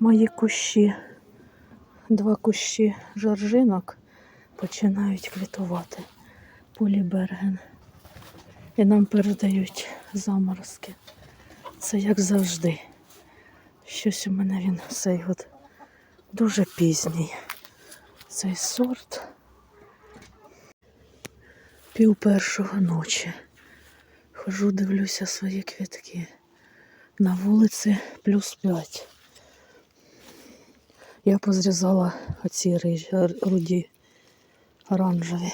мої кущі, два кущі жоржинок починають квітувати. Поліберген. І нам передають заморозки. Це як завжди. Щось у мене він цей от дуже пізній. Цей сорт. Пів першого ночі. Хожу, дивлюся свої квітки. На вулиці плюс 5. Я позрізала оці рижі, руді, оранжеві,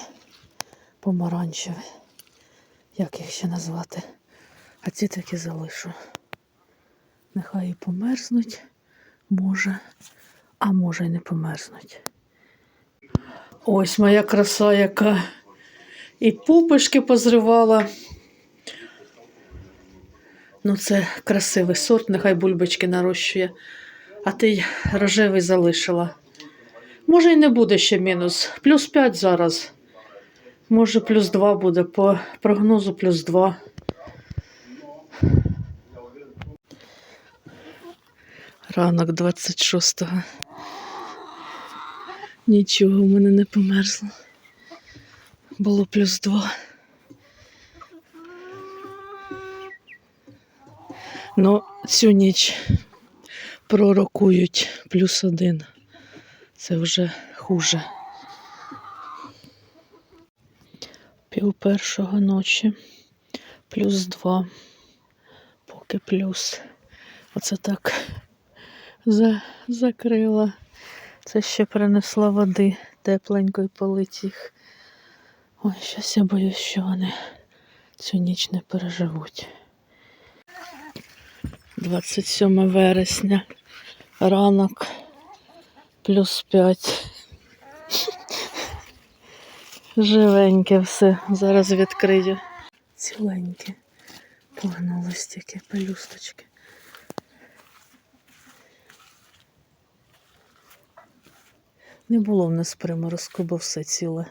помаранчеві. Як їх ще назвати? А ці таки залишу. Нехай і померзнуть, може, а може й не померзнуть. Ось моя краса, яка і пупишки позривала. Ну, це красивий сорт, нехай бульбочки нарощує. А ти рожевий залишила. Може, й не буде ще мінус. Плюс 5 зараз. Може, плюс 2 буде. По прогнозу плюс 2. Ранок 26-го. Нічого в мене не померзло. Було плюс 2. Ну, цю ніч пророкують плюс один. Це вже хуже. Пів першого ночі, плюс два, поки плюс. Оце так за, закрила. Це ще принесла води тепленької полить їх. Ой, щас я боюсь, що вони цю ніч не переживуть. 27 вересня, ранок, плюс 5. Живеньке все. Зараз відкрию. Ціленьке. Погнулось тільки пелюсточки. Не було в нас приморозку, бо все ціле.